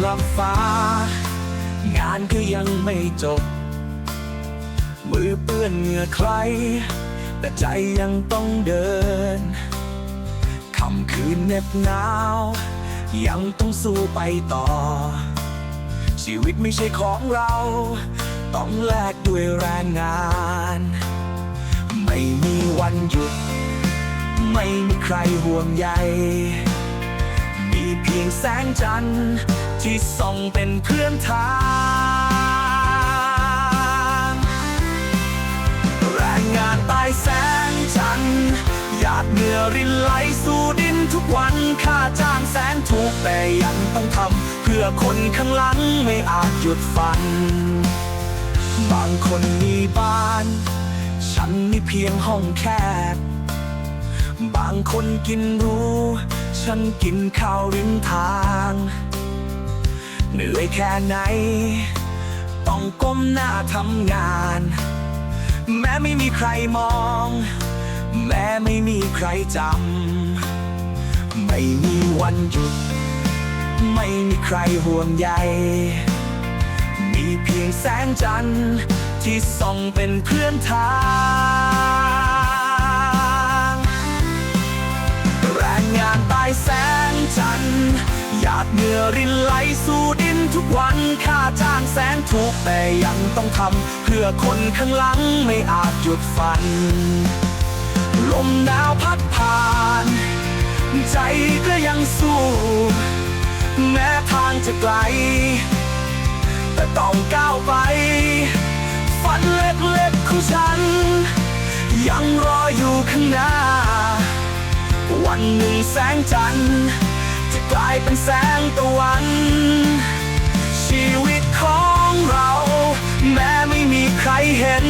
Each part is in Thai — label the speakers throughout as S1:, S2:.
S1: หลับฝางานก็ยังไม่จบ มือเปื้อนเหงื่อใคร แต่ใจยังต้องเดินค่ำคืนเน็บหนาว ยังต้องสู้ไปต่อ ชีวิตไม่ใช่ของเรา ต้องแลกด้วยแรงงาน ไม่มีวันหยุด ไม่มีใครห่วงใย เพียงแสงจันทร์ที่ส่องเป็นเพื่อนทางแรงงานใตายแสงจันทร์หยาดเหงื่อรินไหลสู่ดินทุกวันค่าจ้างแสนถูกแต่ยังต้องทำเพื่อคนข้างหลังไม่อาจหยุดฝัน บางคนมีบ้าน ฉันมีเพียงห้องแคบบางคนกินรู้ ฉันกินข้าวริมทางเหนื่อยแค่ไหน ต้องก้มหน้าทำงาน แม้ไม่มีใครมอง แม้ไม่มีใครจำ ไม่มีวันหยุด ไม่มีใครห่วงใย มีเพียงแสงจันทร์ที่ส่องเป็นเพื่อนทาง เหงื่อรินไหลสู่ดินทุกวันค่าจ้างแสนถูกแต่ยังต้องทำเพื่อคนข้างหลังไม่อาจหยุดฝัน ลมหนาวพัดผ่าน ใจก็ยังสู้ แม้ทางจะไกล แต่ต้องก้าวไป ฝันเล็กๆของฉัน ยังรออยู่ข้างหน้า วันหนึ่งแสงจันทร์ กลายเป็นแสงตะวัน ชีวิตของเรา แม้ไม่มีใครเห็น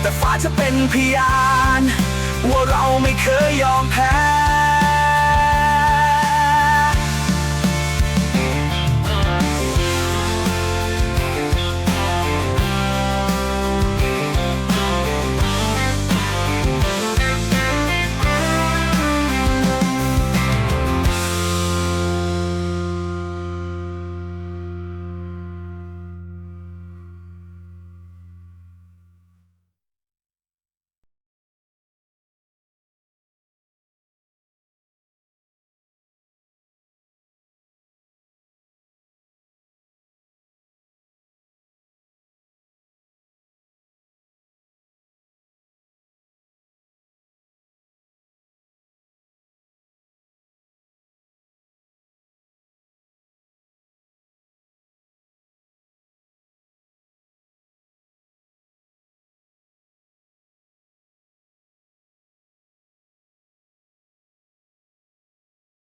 S1: แต่ฟ้าจะเป็นพยาน ว่าเราไม่เคยยอมแพ้